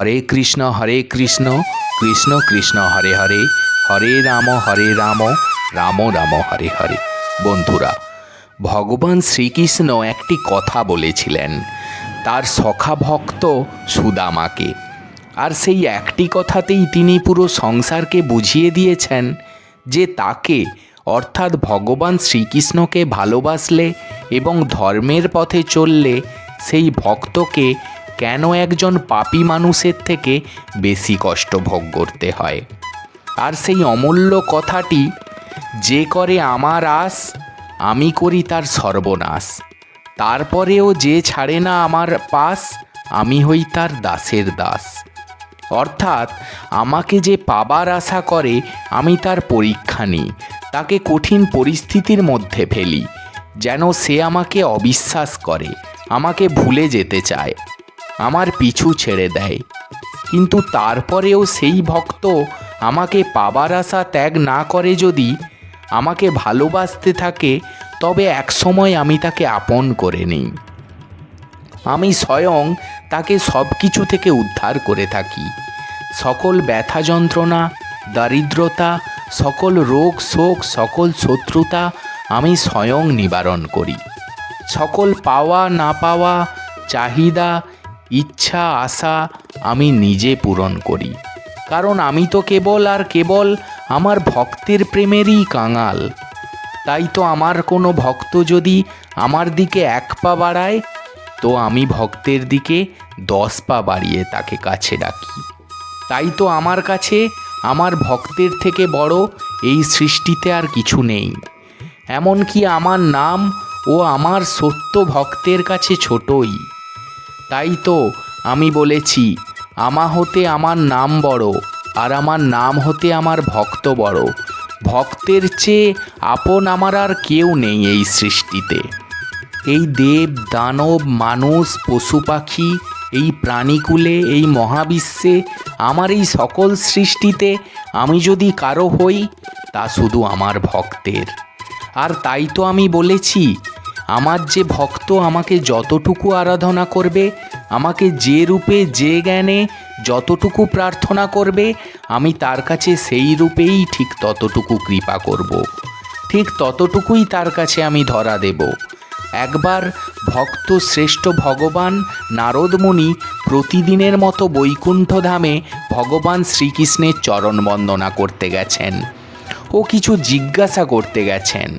হরে কৃষ্ণ হরে কৃষ্ণ কৃষ্ণ কৃষ্ণ, হরে হরে হরে রাম হরে রাম রাম রাম, হরে হরে। বন্ধুরা, ভগবান শ্রীকৃষ্ণ একটি কথা বলেছিলেন, তার সখা ভক্ত সুদামাকে। আর সেই একটি কথাতেই তিনি পুরো সংসারকে বুঝিয়ে দিয়েছেন যে তাকে, অর্থাৎ ভগবান শ্রীকৃষ্ণকে ভালোবাসলে এবং ধর্মের পথে চললে সেই ভক্তকে কেন একজন পাপী মানুষের থেকে বেশি কষ্ট ভোগ করতে হয়? আর সেই অমূল্য কথাটি, যে করে আমার আস, আমি করি তার সর্বনাশ। তারপরেও যে ছাড়ে না আমার পাস, আমি হই তার দাসের দাস। অর্থাৎ, আমাকে যে পাবার আশা করে, আমি তার পরীক্ষা নিই। তাকে কঠিন পরিস্থিতির মধ্যে ফেলি। যেন সে আমাকে অবিশ্বাস করে, আমাকে ভুলে যেতে চায়। আমার পিছু ছেড়ে দেয়। কিন্তু তারপরেও সেই ভক্ত আমাকে পাবার আশা ত্যাগ না করে যদি আমাকে ভালোবাসতে থাকে, তবে একসময় আমি তাকে আপন করে নিই। আমি স্বয়ং তাকে সব কিছু থেকে উদ্ধার করে থাকি। সকল ব্যথা যন্ত্রণা, দারিদ্রতা, সকল রোগ শোক, সকল শত্রুতা আমি স্বয়ং নিবারণ করি। সকল পাওয়া না পাওয়া, চাহিদা ইচ্ছা, আশা আমি নিজে পূরণ করি। কারণ আমি তো কেবল আর কেবল আমার ভক্তের প্রেমেরই কাঙাল। তাই তো আমার কোনো ভক্ত যদি আমার দিকে এক পা বাড়ায়, তো আমি ভক্তের দিকে দশ পা বাড়িয়ে তাকে কাছে ডাকি তাই তো আমার কাছে, আমার ভক্তের থেকে বড় এই সৃষ্টিতে আর কিছু নেই। এমনকি আমার নাম ও আমার সত্য ভক্তের কাছে ছোটই। তাই তো আমি বলেছি, আমা হতে আমার নাম বড়, আর আমার নাম হতে আমার ভক্ত বড়। ভক্তের চেয়ে আপন আমার আর কেউ নেই এই সৃষ্টিতে। এই দেব, দানব, মানুষ, পশু পাখি, এই প্রাণীকুলে, এই মহাবিশ্বে, আমার এই সকল সৃষ্টিতে আমি যদি কারও হই, তা শুধু আমার ভক্তের। আর তাই তো আমি বলেছি আমার যে ভক্ত আমাকে যতটুকু আরাধনা করবে, আমাকে যে রূপে, যে জ্ঞানে যতটুকু প্রার্থনা করবে, আমি তার কাছে সেই রূপেই ঠিক ততটুকু কৃপা করব। ঠিক ততটুকুই তার কাছে আমি ধরা দেব। একবার ভক্ত শ্রেষ্ঠ ভগবান নারদমুনি প্রতিদিনের মতো বৈকুণ্ঠ ধামে ভগবান শ্রীকৃষ্ণের চরণ বন্দনা করতে গেছেন। ও কিছু জিজ্ঞাসা করতে গেছেন।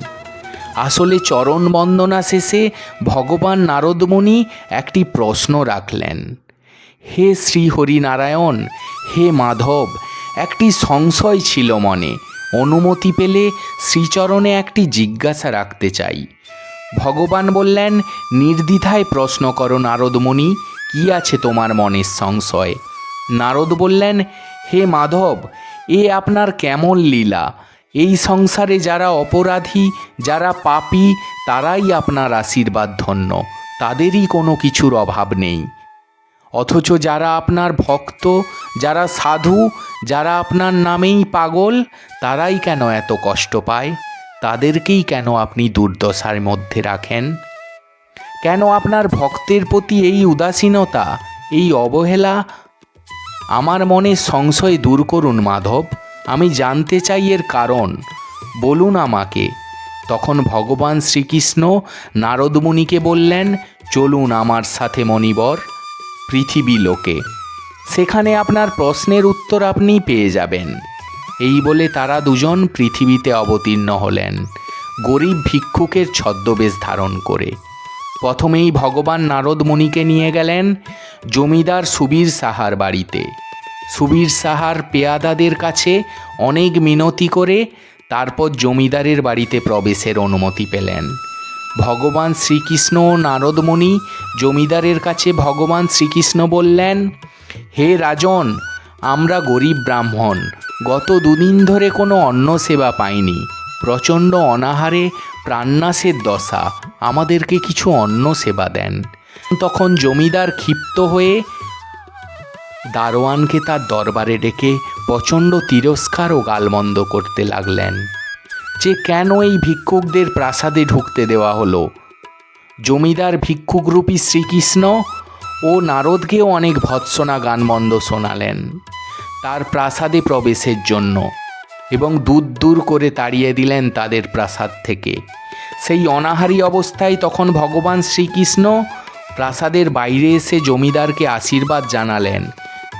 আসলে চরণ বন্দনা শেষে ভগবান নারদমণি একটি প্রশ্ন রাখলেন। হে শ্রী হে মাধব, একটি সংশয় ছিল মনে। অনুমতি পেলে শ্রীচরণে একটি জিজ্ঞাসা রাখতে চাই। ভগবান বললেন, নির্দ্বিধায় প্রশ্ন করো নারদমণি, কি আছে তোমার মনের সংশয়? নারদ বললেন, হে মাধব, এ আপনার কেমন লীলা? এই সংসারে যারা অপরাধী, যারা পাপী, তারাই আপনার আশীর্বাদ ধন্য। তাদেরই কোনো কিছুর অভাব নেই। অথচ যারা আপনার ভক্ত, যারা সাধু, যারা আপনার নামেই পাগল, তারাই কেন এত কষ্ট পায়? তাদেরকেই কেন আপনি দুর্দশার মধ্যে রাখেন? কেন আপনার ভক্তের প্রতি এই উদাসীনতা, এই অবহেলা? আমার মনে সংশয় দূর করুন, মাধব। আমি জানতে চাই এর কারণ। বলুন আমাকে। তখন ভগবান শ্রীকৃষ্ণ নারদমুনিকে বললেন, চলুন আমার সাথে মণিবর, পৃথিবী লোকে। সেখানে আপনার প্রশ্নের উত্তর আপনি পেয়ে যাবেন। এই বলে তারা দুজন পৃথিবীতে অবতীর্ণ হলেন, গরিব ভিক্ষুকের ছদ্মবেশ ধারণ করে। প্রথমেই ভগবান নারদ মুনিকে নিয়ে গেলেন জমিদার সুবীর সাহার বাড়িতে। সুবীর সাহার পেয়াদাদের কাছে অনেক মিনতি করে তারপর জমিদারের বাড়িতে প্রবেশের অনুমতি পেলেন। ভগবান শ্রীকৃষ্ণ ও নারদমণি জমিদারের কাছে ভগবান শ্রীকৃষ্ণ বললেন, হে রাজন, আমরা গরিব ব্রাহ্মণ, গত দুদিন ধরে কোনো অন্ন সেবা পাইনি। প্রচণ্ড অনাহারে প্রাণনাশের দশা, আমাদেরকে কিছু অন্ন সেবা দেন। তখন জমিদার ক্ষিপ্ত হয়ে দারোয়ানকে তার দরবারে ডেকে প্রচণ্ড তিরস্কার ও গালমন্দ করতে লাগলেন। যে কেন এই ভিক্ষুকদের প্রাসাদে ঢুকতে দেওয়া হলো? জমিদার ভিক্ষুকরূপী শ্রীকৃষ্ণ ও নারদকেও অনেক ভৎসনা গানমন্দ শোনালেন তার প্রাসাদে প্রবেশের জন্য এবং দূর দূর করে তাড়িয়ে দিলেন তাদের প্রাসাদ থেকে। সেই অনাহারী অবস্থায় তখন ভগবান শ্রীকৃষ্ণ প্রাসাদের বাইরে এসে জমিদারকে আশীর্বাদ জানালেন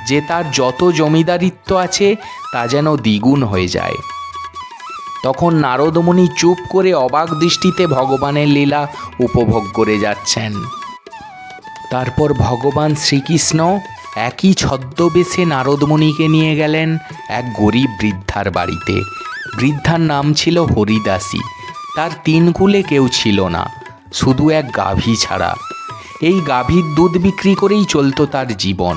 যে তার যত জমিদারিত্ব আছে, তা যেন দ্বিগুণ হয়ে যায়। তখন নারদমণি চুপ করে অবাক দৃষ্টিতে ভগবানের লীলা উপভোগ করে যাচ্ছেন। তারপর ভগবান শ্রীকৃষ্ণ একই ছদ্মবেশে নারদমণিকে নিয়ে গেলেন এক গরিব বৃদ্ধার বাড়িতে। বৃদ্ধার নাম ছিল হরিদাসী। তার তিন কুলে কেউ ছিল না, শুধু এক গাভী ছাড়া। এই গাভীর দুধ বিক্রি করেই চলতো তার জীবন।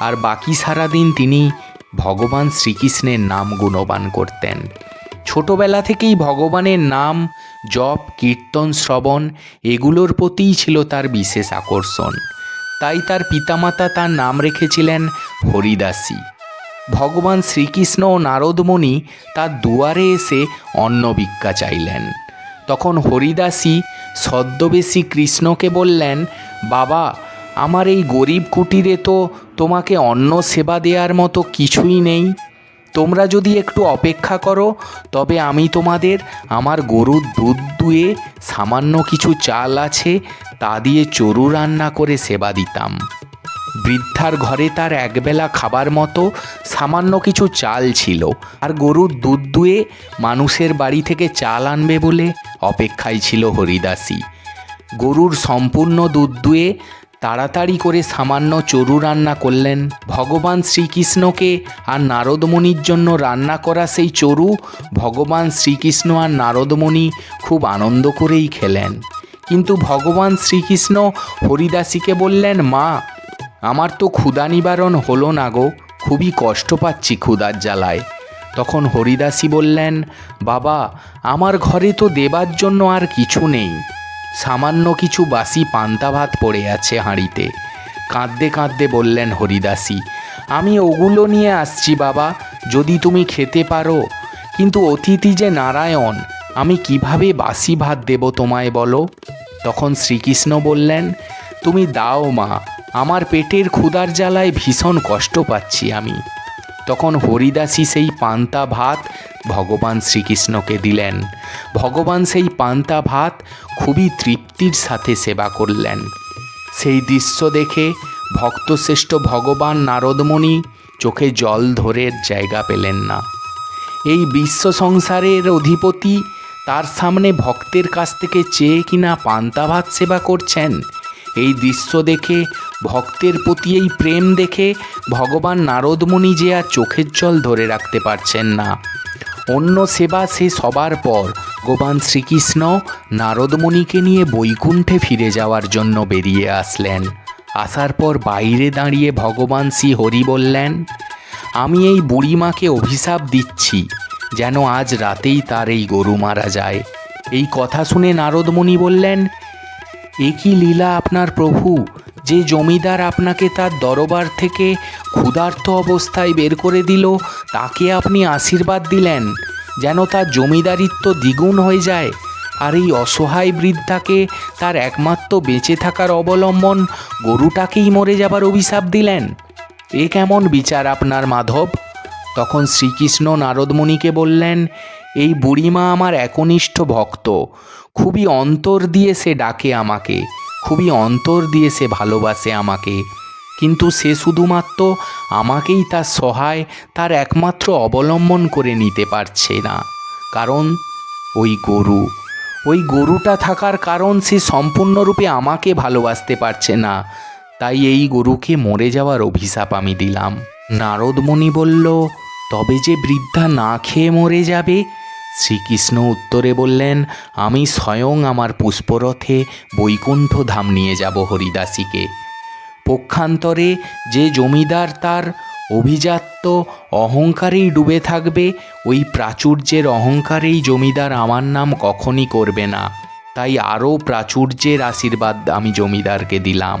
আর বাকি সারাদিন তিনি ভগবান শ্রীকৃষ্ণের নাম গুণবান করতেন। ছোটবেলা থেকেই ভগবানের নাম, জপ, কীর্তন, শ্রবণ এগুলোর প্রতিই ছিল তার বিশেষ আকর্ষণ। তাই তার পিতামাতা তার নাম রেখেছিলেন হরিদাসী। ভগবান শ্রীকৃষ্ণ ও নারদমণি তার দুয়ারে এসে অন্ন ভিক্ষা চাইলেন। তখন হরিদাসী ছদ্মবেশী কৃষ্ণকে বললেন, বাবা আমার এই গরিব কুটিরে তো তোমাকে অন্ন সেবা দেওয়ার মতো কিছুই নেই। তোমরা যদি একটু অপেক্ষা করো, তবে আমি তোমাদের আমার গরুর দুধ দুয়ে সামান্য কিছু চাল আছে, তা দিয়ে চরু রান্না করে সেবা দিতাম। বৃদ্ধার ঘরে তার একবেলা খাবার মতো সামান্য কিছু চাল ছিল, আর গরুর দুধ দুয়ে মানুষের বাড়ি থেকে চাল আনবে বলে অপেক্ষায় ছিল হরিদাসী। গরুর সম্পূর্ণ দুধ দুয়ে তাড়াতাড়ি করে সামান্য চরু রান্না করলেন। ভগবান শ্রীকৃষ্ণকে আর নারদমণির জন্য রান্না করা সেই চরু ভগবান শ্রীকৃষ্ণ আর নারদমণি খুব আনন্দ করেই খেলেন। কিন্তু ভগবান শ্রীকৃষ্ণ হরিদাসীকে বললেন, মা, আমার তো ক্ষুধা নিবারণ হলো না গো, খুবই কষ্ট পাচ্ছি ক্ষুধার জ্বালায়। তখন হরিদাসী বললেন, বাবা, আমার ঘরে তো দেবার জন্য আর কিছু নেই। সামান্য কিছু বাসি পান্তা ভাত পড়ে আছে হাঁড়িতে। কাঁদতে কাঁদতে বললেন হরিদাসী, আমি ওগুলো নিয়ে আসছি বাবা, যদি তুমি খেতে পারো। কিন্তু অতিথি যে নারায়ণ, আমি কীভাবে বাসি ভাত দেব তোমায় বলো? তখন শ্রীকৃষ্ণ বললেন, তুমি দাও মা, আমার পেটের ক্ষুধার জ্বালায় ভীষণ কষ্ট পাচ্ছি আমি। তখন হরিদাসী সেই পান্তা ভাত ভগবান শ্রীকৃষ্ণকে দিলেন। ভগবান সেই পান্তা ভাত খুবই তৃপ্তির সাথে সেবা করলেন। সেই দৃশ্য দেখে ভক্তশ্রেষ্ঠ ভগবান নারদমণি চোখে জল ধরে জায়গা পেলেন না। এই বিশ্ব সংসারের অধিপতি তার সামনে ভক্তের কাছ থেকে চেয়ে কিনা পান্তা ভাত সেবা করছেন? এই দৃশ্য দেখে, ভক্তের প্রতি এই প্রেম দেখে ভগবান নারদমণি যে আর চোখের জল ধরে রাখতে পারছেন না। অন্য সেবা সে সবার পর। ভগবান শ্রীকৃষ্ণ নারদমণিকে নিয়ে বৈকুণ্ঠে ফিরে যাওয়ার জন্য বেরিয়ে আসলেন। আসার পর বাইরে দাঁড়িয়ে ভগবান শ্রী হরি বললেন, আমি এই বুড়িমাকে অভিশাপ দিচ্ছি, যেন আজ রাতেই তার এই গরু মারা যায়। এই কথা শুনে নারদমণি বললেন এ কি লীলা আপনার প্রভু? যে জমিদার আপনাকে তার দরবার থেকে ক্ষুধার্ত অবস্থায় বের করে দিল, তাকে আপনি আশীর্বাদ দিলেন। যেন তার জমিদারিত্ব দ্বিগুণ হয়ে যায়, আর এই অসহায় বৃদ্ধাকে তার একমাত্র বেঁচে থাকার অবলম্বন গরুটাকেই মরে যাবার অভিশাপ দিলেন। এ কেমন বিচার আপনার মাধব? তখন শ্রীকৃষ্ণ নারদমণিকে বললেন, এই বুড়িমা আমার একনিষ্ঠ ভক্ত। খুবই অন্তর দিয়ে সে ডাকে আমাকে, খুবই অন্তর দিয়ে সে ভালোবাসে আমাকে। কিন্তু সে শুধুমাত্র আমাকেই তার সহায়, তার একমাত্র অবলম্বন করে নিতে পারছে না। কারণ ওই গরু, ওই গরুটা থাকার কারণ সে সম্পূর্ণরূপে আমাকে ভালোবাসতে পারছে না। তাই এই গরুকে মরে যাওয়ার অভিশাপ আমি দিলাম। নারদমণি বলল, তবে যে বৃদ্ধা না খেয়ে মরে যাবে শ্রীকৃষ্ণ উত্তরে বললেন, আমি স্বয়ং আমার পুষ্পরথে বৈকুণ্ঠ ধাম নিয়ে যাব হরিদাসীকে। পক্ষান্তরে যে জমিদার তার অভিজাত্য অহংকারেই ডুবে থাকবে, ওই প্রাচুর্যের অহংকারেই জমিদার আমার নাম কখনই করবে না। তাই আরও প্রাচুর্যের আশীর্বাদ আমি জমিদারকে দিলাম।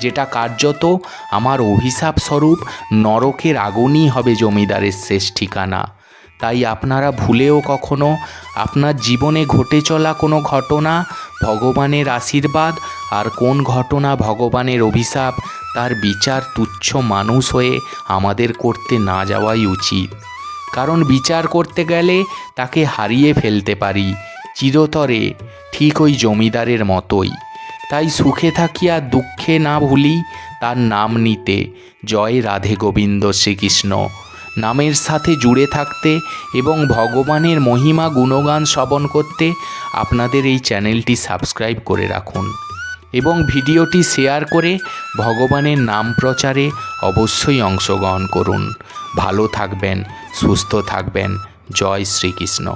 যেটা কার্যত আমার অভিশাপ স্বরূপ নরকের আগুনই হবে জমিদারের শেষ ঠিকানা। তাই আপনারা ভুলেও কখনো আপনার জীবনে ঘটে চলা কোনো ঘটনা, ভগবানের আশীর্বাদ আর কোন ঘটনা ভগবানের অভিশাপ, তার বিচার তুচ্ছ মানুষ হয়ে আমাদের করতে না যাওয়াই উচিত। কারণ বিচার করতে গেলে তাকে হারিয়ে ফেলতে পারি, চিরতরে, ঠিক ওই জমিদারের মতোই। তাই সুখে থাকি আর দুঃখে না ভুলি তার নাম নিতে। জয় রাধে গোবিন্দ শ্রীকৃষ্ণ। নামের সাথে জুড়ে থাকতে এবং ভগবানের মহিমা গুণগান শ্রবণ করতে আপনাদের এই চ্যানেলটি সাবস্ক্রাইব করে রাখুন এবং ভিডিওটি শেয়ার করে ভগবানের নাম প্রচারে অবশ্যই অংশগ্রহণ করুন। ভালো থাকবেন, সুস্থ থাকবেন। জয় শ্রীকৃষ্ণ।